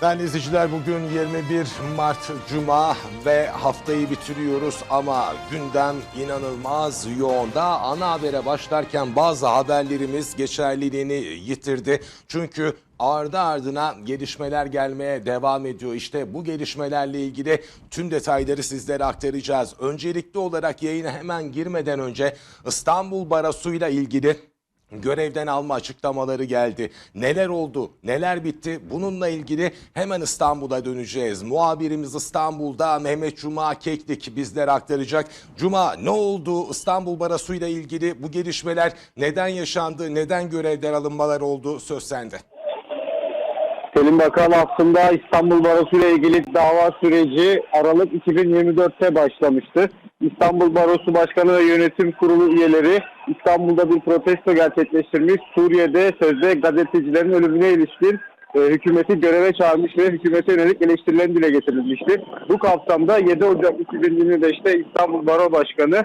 Değerli izleyiciler bugün 21 Mart Cuma ve haftayı bitiriyoruz ama gündem inanılmaz yoğunda. Ana habere başlarken bazı haberlerimiz geçerliliğini yitirdi. Çünkü ardı ardına gelişmeler gelmeye devam ediyor. İşte bu gelişmelerle ilgili tüm detayları sizlere aktaracağız. Öncelikli olarak yayına hemen girmeden önce İstanbul Barosu'yla ilgili görevden alma açıklamaları geldi. Neler oldu, neler bitti bununla ilgili hemen İstanbul'a döneceğiz. Muhabirimiz İstanbul'da Mehmet Cuma Keklik bizlere aktaracak. Cuma ne oldu İstanbul Barosu'yla ilgili bu gelişmeler neden yaşandı, neden görevden alınmalar oldu söz sende. Selim Bakan aslında İstanbul Barosu ile ilgili dava süreci Aralık 2024'te başlamıştı. İstanbul Barosu Başkanı ve Yönetim Kurulu üyeleri İstanbul'da bir protesto gerçekleştirmiş. Suriye'de sözde gazetecilerin ölümüne ilişkin e, hükümeti göreve çağırmış ve hükümete yönelik eleştirilerini dile getirilmişti. Bu kapsamda 7 Ocak 2025'te İstanbul Baro Başkanı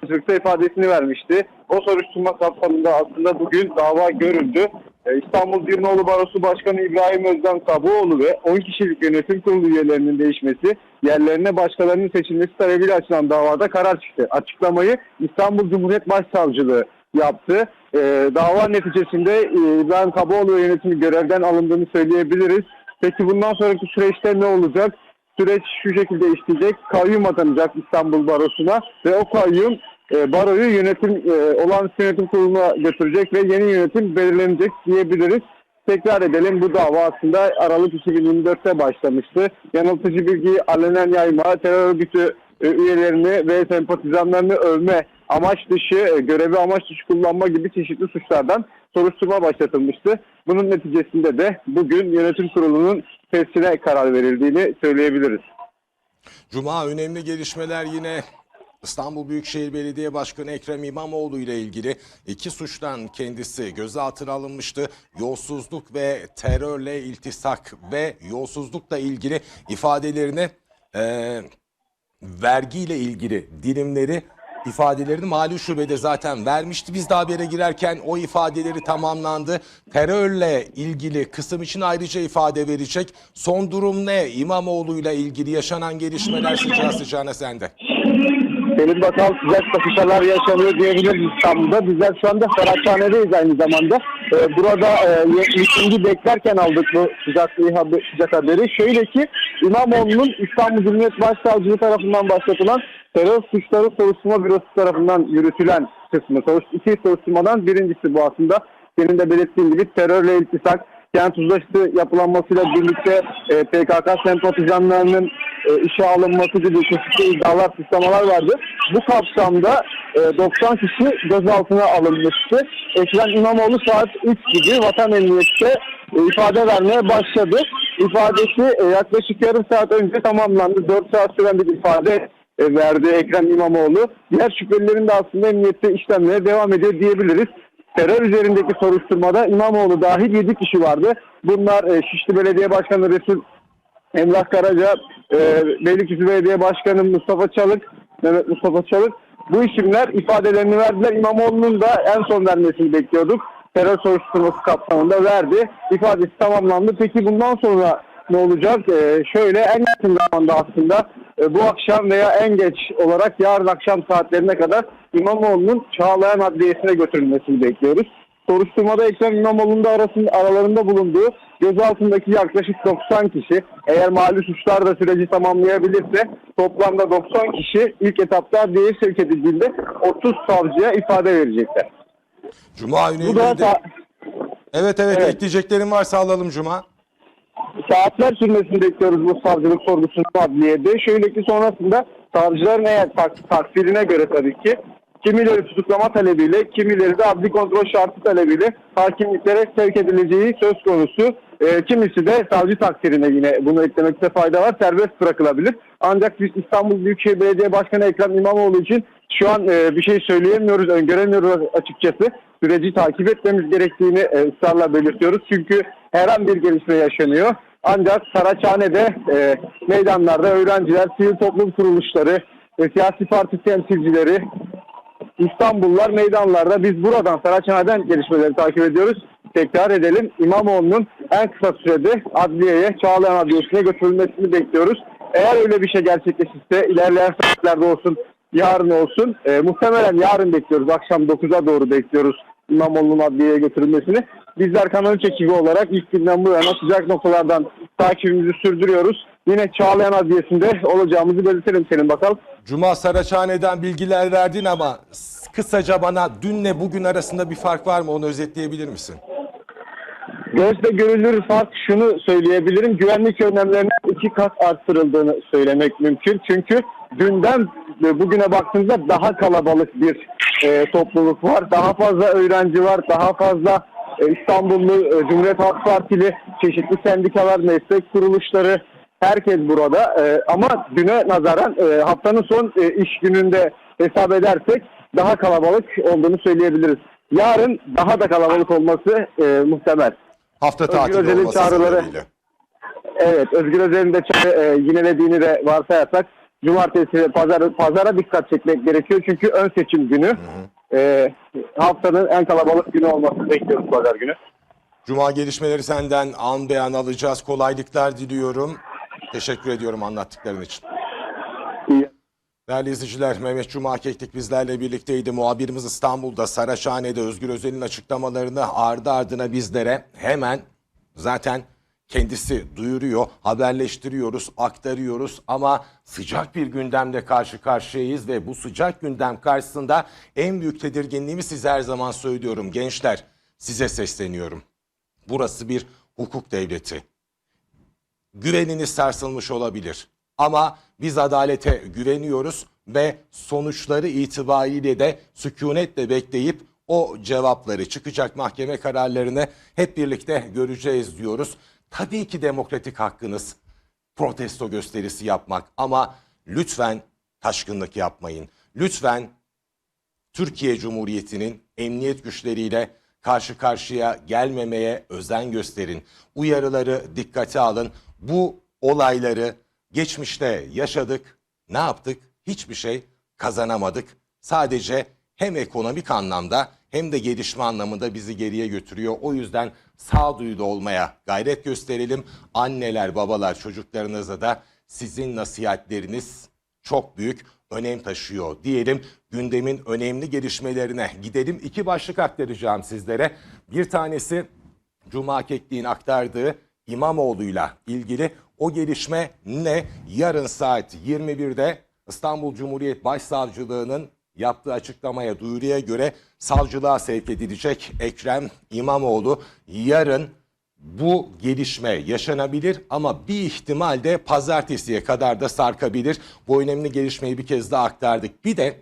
Sözlükte ifadesini vermişti. O soruşturma kapsamında aslında bugün dava görüldü. Ee, İstanbul Dirnoğlu Barosu Başkanı İbrahim Özden Kabuoğlu ve 10 kişilik yönetim kurulu üyelerinin değişmesi, yerlerine başkalarının seçilmesi talebiyle açılan davada karar çıktı. Açıklamayı İstanbul Cumhuriyet Başsavcılığı yaptı. Ee, dava neticesinde e, İbrahim Kabuoğlu ve yönetimi görevden alındığını söyleyebiliriz. Peki bundan sonraki süreçte ne olacak? Süreç şu şekilde işleyecek. Kayyum atanacak İstanbul Barosu'na ve o kayyum e, baroyu yönetim e, olan yönetim kuruluna götürecek ve yeni yönetim belirlenecek diyebiliriz. Tekrar edelim bu dava aslında Aralık 2024'te başlamıştı. Yanıltıcı bilgiyi alenen yayma, terör örgütü e, üyelerini ve sempatizanlarını övme amaç dışı, e, görevi amaç dışı kullanma gibi çeşitli suçlardan soruşturma başlatılmıştı. Bunun neticesinde de bugün yönetim kurulunun testine karar verildiğini söyleyebiliriz. Cuma önemli gelişmeler yine İstanbul Büyükşehir Belediye Başkanı Ekrem İmamoğlu ile ilgili iki suçtan kendisi gözaltına alınmıştı. Yolsuzluk ve terörle iltisak ve yolsuzlukla ilgili ifadelerini eee vergiyle ilgili dilimleri ifadelerini mali şubede zaten vermişti. Biz de habere girerken o ifadeleri tamamlandı. Terörle ilgili kısım için ayrıca ifade verecek. Son durum ne? İmamoğlu'yla ilgili yaşanan gelişmeler sıcağı sıcağına sende. Selim Bakan sıcak dakikalar yaşanıyor diyebiliriz İstanbul'da. Bizler şu anda Saraçhane'deyiz aynı zamanda. Ee, burada e, mitingi beklerken aldık bu sıcak, haber, sıcak haberi. Şöyle ki İmamoğlu'nun İstanbul Cumhuriyet Başsavcılığı tarafından başlatılan terör suçları soruşturma bürosu tarafından yürütülen kısmı. Soruş, iki soruşturmadan birincisi bu aslında. Senin de belirttiğin gibi terörle iltisak, kent uzlaşı yapılanmasıyla birlikte e, PKK sempatizanlarının e, işe alınması gibi çeşitli iddialar, suçlamalar vardı. Bu kapsamda e, 90 kişi gözaltına alınmıştı. Ekrem İmamoğlu saat 3 gibi Vatan Emniyet'te e, ifade vermeye başladı. İfadesi e, yaklaşık yarım saat önce tamamlandı. 4 saat süren bir ifade e, verdi Ekrem İmamoğlu. Diğer şüphelilerin de aslında emniyette işlemlere devam ediyor diyebiliriz. Terör üzerindeki soruşturmada İmamoğlu dahil 7 kişi vardı. Bunlar e, Şişli Belediye Başkanı Resul Emrah Karaca, e, Beylikdüzü Belediye Başkanı Mustafa Çalık, Mehmet Mustafa Çalık. Bu isimler ifadelerini verdiler. İmamoğlu'nun da en son vermesini bekliyorduk. Terör soruşturması kapsamında verdi. İfadesi tamamlandı. Peki bundan sonra ne olacak? E, şöyle en yakın zamanda aslında bu akşam veya en geç olarak yarın akşam saatlerine kadar İmamoğlu'nun Çağlayan Adliyesi'ne götürülmesini bekliyoruz. Soruşturmada Ekrem İmamoğlu'nun da arasında, aralarında bulunduğu gözaltındaki yaklaşık 90 kişi eğer mali suçlar da süreci tamamlayabilirse toplamda 90 kişi ilk etapta adliyeye sevk edildiğinde 30 savcıya ifade verecekler. Cuma sa- Evet evet Evet. ekleyeceklerin varsa alalım Cuma. Saatler sürmesini bekliyoruz bu savcılık sorgusunu adliyede. Şöyle ki sonrasında savcıların eğer tak, takdirine göre tabii ki kimileri tutuklama talebiyle, kimileri de adli kontrol şartı talebiyle hakimliklere sevk edileceği söz konusu. Ee, kimisi de savcı takdirine yine bunu eklemekte fayda var. Serbest bırakılabilir. Ancak biz İstanbul Büyükşehir Belediye Başkanı Ekrem İmamoğlu için şu an e, bir şey söyleyemiyoruz, öngöremiyoruz açıkçası. Süreci takip etmemiz gerektiğini e, ısrarla belirtiyoruz. Çünkü her an bir gelişme yaşanıyor. Ancak Saraçhane'de e, meydanlarda öğrenciler, sivil toplum kuruluşları, e, siyasi parti temsilcileri, İstanbullular meydanlarda biz buradan Saraçhane'den gelişmeleri takip ediyoruz. Tekrar edelim İmamoğlu'nun en kısa sürede adliyeye, Çağlayan Adliyesi'ne götürülmesini bekliyoruz. Eğer öyle bir şey gerçekleşirse ilerleyen saatlerde olsun, yarın olsun e, muhtemelen yarın bekliyoruz. Akşam 9'a doğru bekliyoruz İmamoğlu'nun adliyeye götürülmesini. Bizler Kanal 3 ekibi olarak ilk günden bu yana sıcak noktalardan takibimizi sürdürüyoruz. Yine Çağlayan Adliyesi'nde olacağımızı belirtelim senin bakalım. Cuma Saraçhane'den bilgiler verdin ama kısaca bana dünle bugün arasında bir fark var mı onu özetleyebilir misin? Gözle görülür fark şunu söyleyebilirim. Güvenlik önlemlerinin iki kat arttırıldığını söylemek mümkün. Çünkü dünden bugüne baktığımızda daha kalabalık bir e, topluluk var. Daha fazla öğrenci var. Daha fazla İstanbullu e, Cumhuriyet Halk Partili çeşitli sendikalar, meslek kuruluşları herkes burada. E, ama düne nazaran e, haftanın son e, iş gününde hesap edersek daha kalabalık olduğunu söyleyebiliriz. Yarın daha da kalabalık olması e, muhtemel. Hafta tatili olması çağrıları- sebebiyle. Evet, Özgür Özel'in de çağrı, e, yinelediğini de varsayarsak cumartesi ve pazar, pazara dikkat çekmek gerekiyor. Çünkü ön seçim günü e, haftanın en kalabalık günü olmasını bekliyoruz pazar günü. Cuma gelişmeleri senden an beyan alacağız. Kolaylıklar diliyorum. Teşekkür ediyorum anlattıkların için. İyi. Değerli izleyiciler, Mehmet Cuma Keklik bizlerle birlikteydi. Muhabirimiz İstanbul'da Saraçhane'de Özgür Özel'in açıklamalarını ardı ardına bizlere hemen zaten kendisi duyuruyor, haberleştiriyoruz, aktarıyoruz ama sıcak bir gündemle karşı karşıyayız ve bu sıcak gündem karşısında en büyük tedirginliğimi size her zaman söylüyorum. Gençler size sesleniyorum. Burası bir hukuk devleti güveniniz sarsılmış olabilir. Ama biz adalete güveniyoruz ve sonuçları itibariyle de sükunetle bekleyip o cevapları çıkacak mahkeme kararlarını hep birlikte göreceğiz diyoruz. Tabii ki demokratik hakkınız protesto gösterisi yapmak ama lütfen taşkınlık yapmayın. Lütfen Türkiye Cumhuriyeti'nin emniyet güçleriyle karşı karşıya gelmemeye özen gösterin. Uyarıları dikkate alın. Bu olayları geçmişte yaşadık. Ne yaptık? Hiçbir şey kazanamadık. Sadece hem ekonomik anlamda hem de gelişme anlamında bizi geriye götürüyor. O yüzden sağduyulu olmaya gayret gösterelim. Anneler, babalar çocuklarınıza da sizin nasihatleriniz çok büyük önem taşıyor diyelim. Gündemin önemli gelişmelerine gidelim. İki başlık aktaracağım sizlere. Bir tanesi Cuma Kekliğin aktardığı İmamoğlu'yla ilgili o gelişme ne? Yarın saat 21'de İstanbul Cumhuriyet Başsavcılığı'nın yaptığı açıklamaya, duyuruya göre savcılığa sevk edilecek Ekrem İmamoğlu yarın bu gelişme yaşanabilir ama bir ihtimal de pazartesiye kadar da sarkabilir. Bu önemli gelişmeyi bir kez daha aktardık. Bir de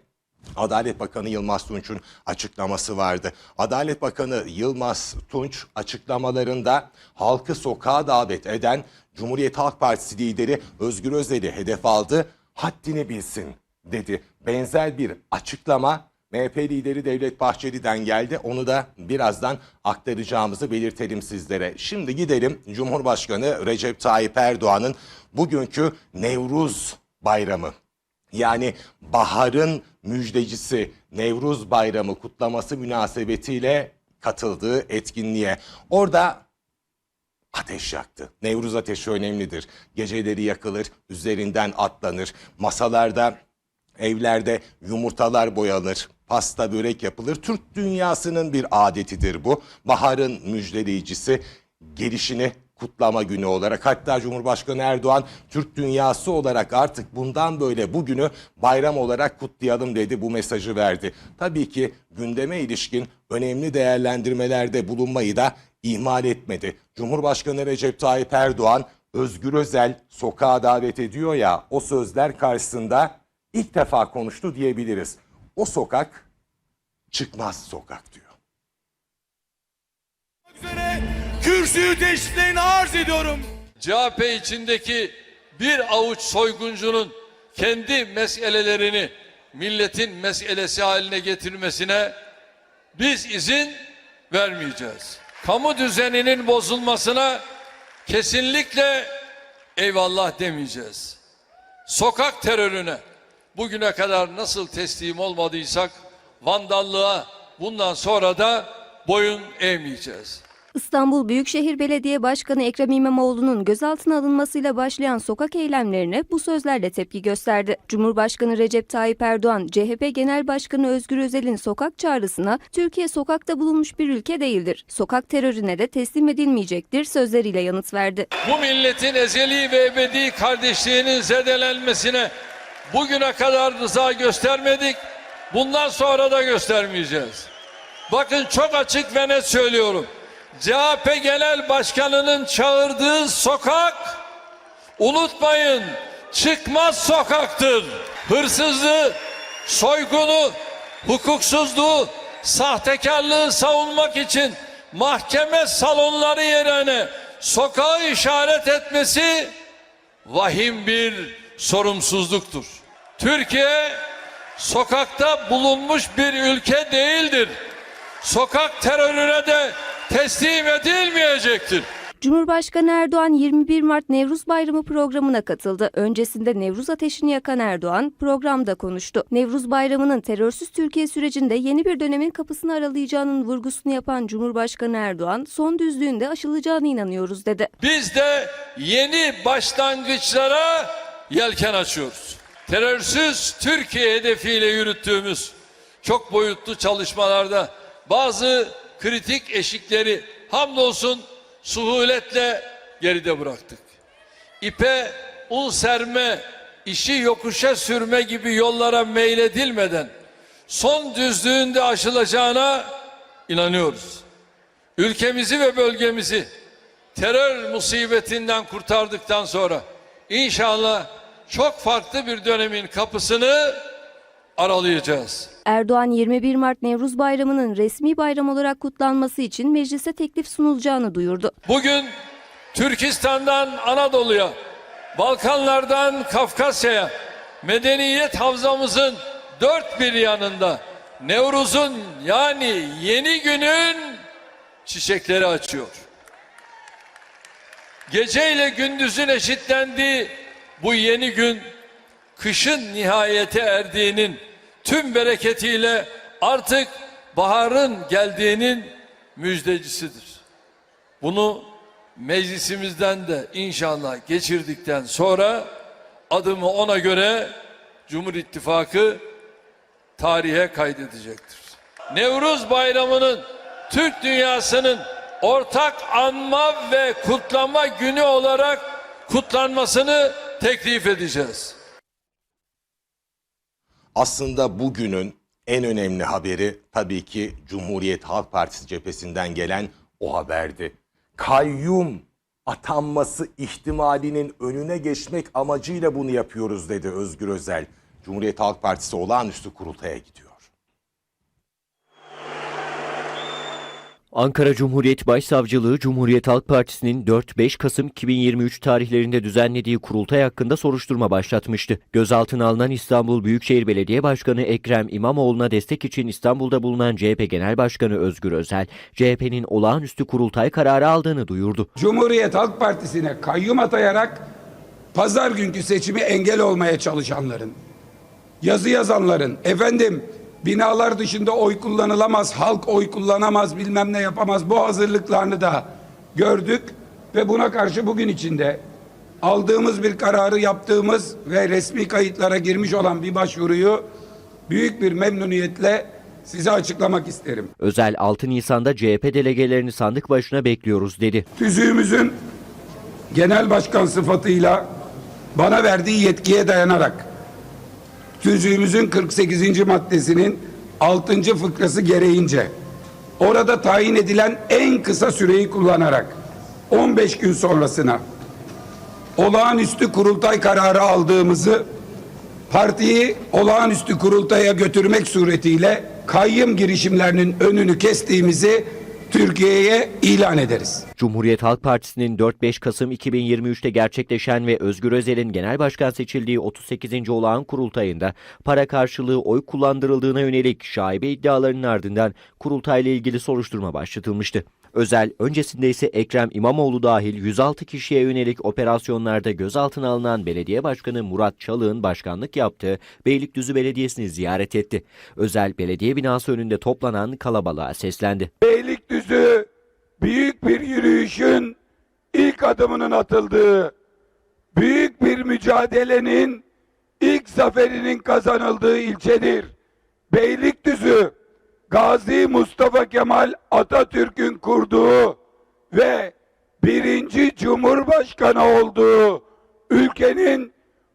Adalet Bakanı Yılmaz Tunç'un açıklaması vardı. Adalet Bakanı Yılmaz Tunç açıklamalarında halkı sokağa davet eden Cumhuriyet Halk Partisi lideri Özgür Özel'i hedef aldı. Haddini bilsin dedi. Benzer bir açıklama MHP lideri Devlet Bahçeli'den geldi. Onu da birazdan aktaracağımızı belirtelim sizlere. Şimdi gidelim Cumhurbaşkanı Recep Tayyip Erdoğan'ın bugünkü Nevruz Bayramı yani baharın müjdecisi Nevruz Bayramı kutlaması münasebetiyle katıldığı etkinliğe. Orada ateş yaktı. Nevruz ateşi önemlidir. Geceleri yakılır, üzerinden atlanır. Masalarda, evlerde yumurtalar boyanır. Pasta börek yapılır. Türk dünyasının bir adetidir bu. Baharın müjdeleyicisi gelişini kutlama günü olarak hatta Cumhurbaşkanı Erdoğan Türk dünyası olarak artık bundan böyle bugünü bayram olarak kutlayalım dedi bu mesajı verdi. Tabii ki gündeme ilişkin önemli değerlendirmelerde bulunmayı da ihmal etmedi. Cumhurbaşkanı Recep Tayyip Erdoğan Özgür Özel sokağa davet ediyor ya o sözler karşısında ilk defa konuştu diyebiliriz. O sokak çıkmaz sokak diyor. üzere kürsüyü teşriflerini arz ediyorum. CHP içindeki bir avuç soyguncunun kendi meselelerini milletin meselesi haline getirmesine biz izin vermeyeceğiz. Kamu düzeninin bozulmasına kesinlikle eyvallah demeyeceğiz. Sokak terörüne bugüne kadar nasıl teslim olmadıysak vandallığa bundan sonra da boyun eğmeyeceğiz. İstanbul Büyükşehir Belediye Başkanı Ekrem İmamoğlu'nun gözaltına alınmasıyla başlayan sokak eylemlerine bu sözlerle tepki gösterdi. Cumhurbaşkanı Recep Tayyip Erdoğan, CHP Genel Başkanı Özgür Özel'in sokak çağrısına Türkiye sokakta bulunmuş bir ülke değildir. Sokak terörüne de teslim edilmeyecektir sözleriyle yanıt verdi. Bu milletin ezeli ve ebedi kardeşliğinin zedelenmesine bugüne kadar rıza göstermedik. Bundan sonra da göstermeyeceğiz. Bakın çok açık ve net söylüyorum. CHP Genel Başkanı'nın çağırdığı sokak unutmayın çıkmaz sokaktır. Hırsızlığı, soygunu, hukuksuzluğu, sahtekarlığı savunmak için mahkeme salonları yerine sokağı işaret etmesi vahim bir sorumsuzluktur. Türkiye sokakta bulunmuş bir ülke değildir. Sokak terörüne de teslim edilmeyecektir. Cumhurbaşkanı Erdoğan 21 Mart Nevruz Bayramı programına katıldı. Öncesinde Nevruz ateşini yakan Erdoğan programda konuştu. Nevruz Bayramı'nın terörsüz Türkiye sürecinde yeni bir dönemin kapısını aralayacağının vurgusunu yapan Cumhurbaşkanı Erdoğan, son düzlüğünde aşılacağına inanıyoruz dedi. Biz de yeni başlangıçlara yelken açıyoruz. Terörsüz Türkiye hedefiyle yürüttüğümüz çok boyutlu çalışmalarda bazı kritik eşikleri hamdolsun suhuletle geride bıraktık. İpe un serme, işi yokuşa sürme gibi yollara meyledilmeden son düzlüğünde aşılacağına inanıyoruz. Ülkemizi ve bölgemizi terör musibetinden kurtardıktan sonra inşallah çok farklı bir dönemin kapısını aralayacağız. Erdoğan 21 Mart Nevruz Bayramı'nın resmi bayram olarak kutlanması için meclise teklif sunulacağını duyurdu. Bugün Türkistan'dan Anadolu'ya, Balkanlardan Kafkasya'ya, medeniyet havzamızın dört bir yanında Nevruz'un yani yeni günün çiçekleri açıyor. Gece ile gündüzün eşitlendiği bu yeni gün kışın nihayete erdiğinin tüm bereketiyle artık baharın geldiğinin müjdecisidir. Bunu meclisimizden de inşallah geçirdikten sonra adımı ona göre Cumhur İttifakı tarihe kaydedecektir. Nevruz Bayramı'nın Türk dünyasının ortak anma ve kutlama günü olarak kutlanmasını teklif edeceğiz. Aslında bugünün en önemli haberi tabii ki Cumhuriyet Halk Partisi cephesinden gelen o haberdi. Kayyum atanması ihtimalinin önüne geçmek amacıyla bunu yapıyoruz dedi Özgür Özel. Cumhuriyet Halk Partisi olağanüstü kurultaya gidiyor. Ankara Cumhuriyet Başsavcılığı Cumhuriyet Halk Partisi'nin 4-5 Kasım 2023 tarihlerinde düzenlediği kurultay hakkında soruşturma başlatmıştı. Gözaltına alınan İstanbul Büyükşehir Belediye Başkanı Ekrem İmamoğlu'na destek için İstanbul'da bulunan CHP Genel Başkanı Özgür Özel, CHP'nin olağanüstü kurultay kararı aldığını duyurdu. Cumhuriyet Halk Partisi'ne kayyum atayarak pazar günkü seçimi engel olmaya çalışanların, yazı yazanların, efendim binalar dışında oy kullanılamaz, halk oy kullanamaz, bilmem ne yapamaz bu hazırlıklarını da gördük ve buna karşı bugün içinde aldığımız bir kararı yaptığımız ve resmi kayıtlara girmiş olan bir başvuruyu büyük bir memnuniyetle size açıklamak isterim. Özel 6 Nisan'da CHP delegelerini sandık başına bekliyoruz dedi. tüzüğümüzün genel başkan sıfatıyla bana verdiği yetkiye dayanarak tüzüğümüzün 48. maddesinin 6. fıkrası gereğince orada tayin edilen en kısa süreyi kullanarak 15 gün sonrasına olağanüstü kurultay kararı aldığımızı partiyi olağanüstü kurultaya götürmek suretiyle kayyım girişimlerinin önünü kestiğimizi Türkiye'ye ilan ederiz. Cumhuriyet Halk Partisi'nin 4-5 Kasım 2023'te gerçekleşen ve Özgür Özel'in genel başkan seçildiği 38. olağan kurultayında para karşılığı oy kullandırıldığına yönelik şaibe iddialarının ardından kurultayla ilgili soruşturma başlatılmıştı. Özel öncesinde ise Ekrem İmamoğlu dahil 106 kişiye yönelik operasyonlarda gözaltına alınan belediye başkanı Murat Çalık'ın başkanlık yaptığı Beylikdüzü Belediyesi'ni ziyaret etti. Özel belediye binası önünde toplanan kalabalığa seslendi. Beylikdüzü büyük bir yürüyüşün ilk adımının atıldığı, büyük bir mücadelenin ilk zaferinin kazanıldığı ilçedir. Beylikdüzü, Gazi Mustafa Kemal Atatürk'ün kurduğu ve birinci Cumhurbaşkanı olduğu ülkenin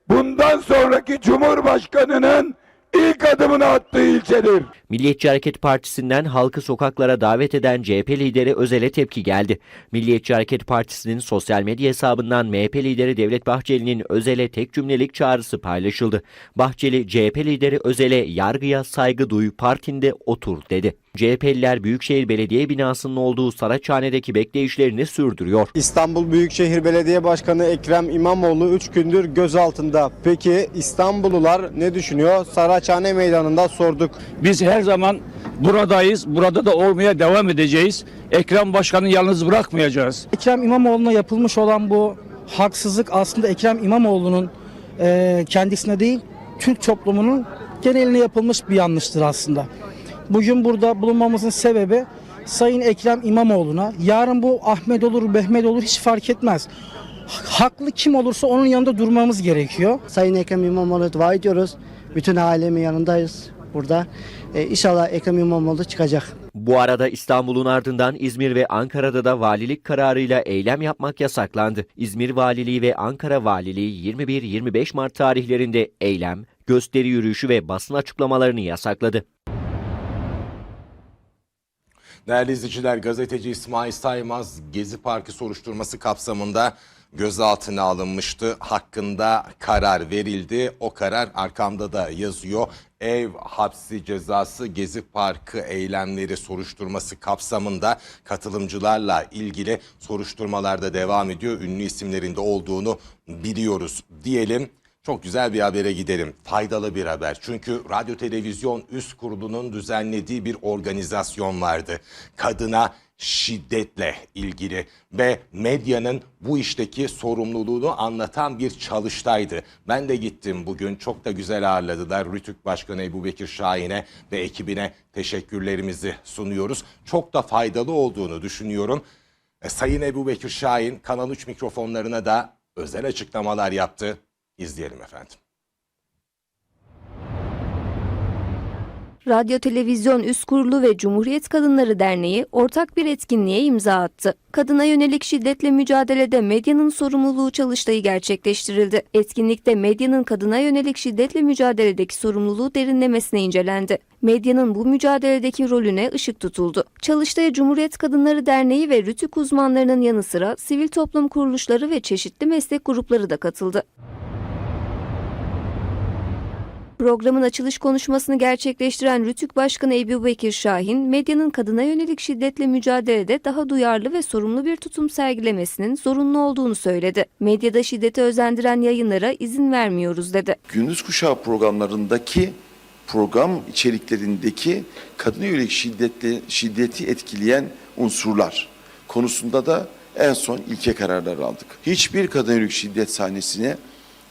bundan sonraki Cumhurbaşkanının ilk adımını attığı ilçedir. Milliyetçi Hareket Partisi'nden halkı sokaklara davet eden CHP lideri Özel'e tepki geldi. Milliyetçi Hareket Partisi'nin sosyal medya hesabından MHP lideri Devlet Bahçeli'nin Özel'e tek cümlelik çağrısı paylaşıldı. Bahçeli, CHP lideri Özel'e yargıya saygı duy, partinde otur dedi. CHP'liler Büyükşehir Belediye binasının olduğu Saraçhane'deki bekleyişlerini sürdürüyor. İstanbul Büyükşehir Belediye Başkanı Ekrem İmamoğlu 3 gündür gözaltında. Peki İstanbullular ne düşünüyor? Saraçhane Meydanı'nda sorduk. Biz her zaman buradayız. Burada da olmaya devam edeceğiz. Ekrem Başkan'ı yalnız bırakmayacağız. Ekrem İmamoğlu'na yapılmış olan bu haksızlık aslında Ekrem İmamoğlu'nun e, kendisine değil Türk toplumunun geneline yapılmış bir yanlıştır aslında. Bugün burada bulunmamızın sebebi Sayın Ekrem İmamoğlu'na yarın bu Ahmet olur Mehmet olur hiç fark etmez. Haklı kim olursa onun yanında durmamız gerekiyor. Sayın Ekrem İmamoğlu dua ediyoruz. Bütün ailemin yanındayız burada. Ee, inşallah Ekrem İmamoğlu çıkacak. Bu arada İstanbul'un ardından İzmir ve Ankara'da da valilik kararıyla eylem yapmak yasaklandı. İzmir Valiliği ve Ankara Valiliği 21-25 Mart tarihlerinde eylem, gösteri yürüyüşü ve basın açıklamalarını yasakladı. Değerli izleyiciler, gazeteci İsmail Saymaz Gezi Parkı soruşturması kapsamında gözaltına alınmıştı. Hakkında karar verildi. O karar arkamda da yazıyor. Ev hapsi cezası Gezi Parkı eylemleri soruşturması kapsamında katılımcılarla ilgili soruşturmalarda devam ediyor. Ünlü isimlerinde olduğunu biliyoruz diyelim. Çok güzel bir habere gidelim. Faydalı bir haber. Çünkü Radyo Televizyon Üst Kurulu'nun düzenlediği bir organizasyon vardı. Kadına şiddetle ilgili ve medyanın bu işteki sorumluluğunu anlatan bir çalıştaydı. Ben de gittim bugün çok da güzel ağırladılar. Rütük Başkanı Ebu Bekir Şahin'e ve ekibine teşekkürlerimizi sunuyoruz. Çok da faydalı olduğunu düşünüyorum. E, Sayın Ebu Bekir Şahin Kanal 3 mikrofonlarına da özel açıklamalar yaptı. İzleyelim efendim. Radyo Televizyon Üst Kurulu ve Cumhuriyet Kadınları Derneği ortak bir etkinliğe imza attı. Kadına yönelik şiddetle mücadelede medyanın sorumluluğu çalıştayı gerçekleştirildi. Etkinlikte medyanın kadına yönelik şiddetle mücadeledeki sorumluluğu derinlemesine incelendi. Medyanın bu mücadeledeki rolüne ışık tutuldu. Çalıştaya Cumhuriyet Kadınları Derneği ve Rütük uzmanlarının yanı sıra sivil toplum kuruluşları ve çeşitli meslek grupları da katıldı. Programın açılış konuşmasını gerçekleştiren Rütük Başkanı Ebu Bekir Şahin, medyanın kadına yönelik şiddetle mücadelede daha duyarlı ve sorumlu bir tutum sergilemesinin zorunlu olduğunu söyledi. Medyada şiddeti özendiren yayınlara izin vermiyoruz dedi. Gündüz kuşağı programlarındaki program içeriklerindeki kadına yönelik şiddetli, şiddeti etkileyen unsurlar konusunda da en son ilke kararları aldık. Hiçbir kadına yönelik şiddet sahnesine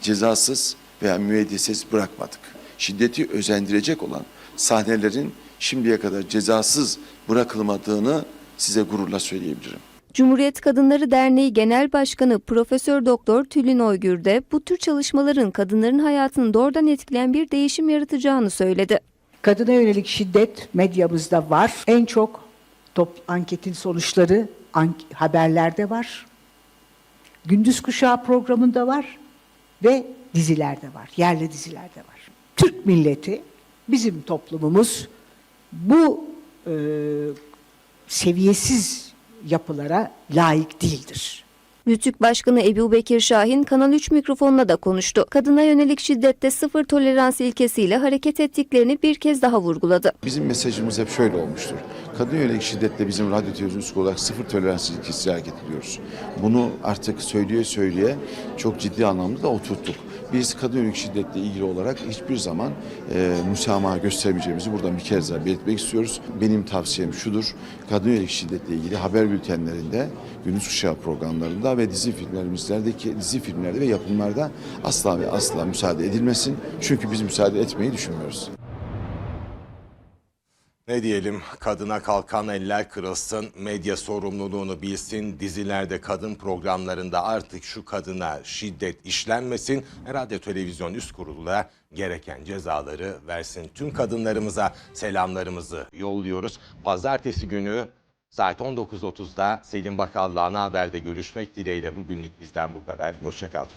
cezasız veya müeyyidesiz bırakmadık. Şiddeti özendirecek olan sahnelerin şimdiye kadar cezasız bırakılmadığını size gururla söyleyebilirim. Cumhuriyet Kadınları Derneği Genel Başkanı Profesör Doktor Tülin Oygür de bu tür çalışmaların kadınların hayatını doğrudan etkileyen bir değişim yaratacağını söyledi. Kadına yönelik şiddet medyamızda var. En çok top anketin sonuçları ank- haberlerde var. Gündüz kuşağı programında var ve dizilerde var. Yerli dizilerde var. Türk milleti, bizim toplumumuz bu e, seviyesiz yapılara layık değildir. Rütük Başkanı Ebu Bekir Şahin Kanal 3 mikrofonuna da konuştu. Kadına yönelik şiddette sıfır tolerans ilkesiyle hareket ettiklerini bir kez daha vurguladı. Bizim mesajımız hep şöyle olmuştur. Kadın yönelik şiddetle bizim radyo televizyon olarak sıfır tolerans ilkesiyle hareket ediyoruz. Bunu artık söyleye söyleye çok ciddi anlamda da oturttuk. Biz kadın yönelik şiddetle ilgili olarak hiçbir zaman e, müsamaha göstermeyeceğimizi buradan bir kez daha belirtmek istiyoruz. Benim tavsiyem şudur. Kadın yönelik şiddetle ilgili haber bültenlerinde, gündüz kuşağı programlarında ve dizi filmlerimizlerdeki dizi filmlerde ve yapımlarda asla ve asla müsaade edilmesin. Çünkü biz müsaade etmeyi düşünmüyoruz. Ne diyelim kadına kalkan eller kırılsın, medya sorumluluğunu bilsin, dizilerde kadın programlarında artık şu kadına şiddet işlenmesin. Herhalde televizyon üst kurulu da gereken cezaları versin. Tüm kadınlarımıza selamlarımızı yolluyoruz. Pazartesi günü saat 19.30'da Selim Bakal'la ana haberde görüşmek dileğiyle bugünlük bizden bu kadar. Hoşçakalın.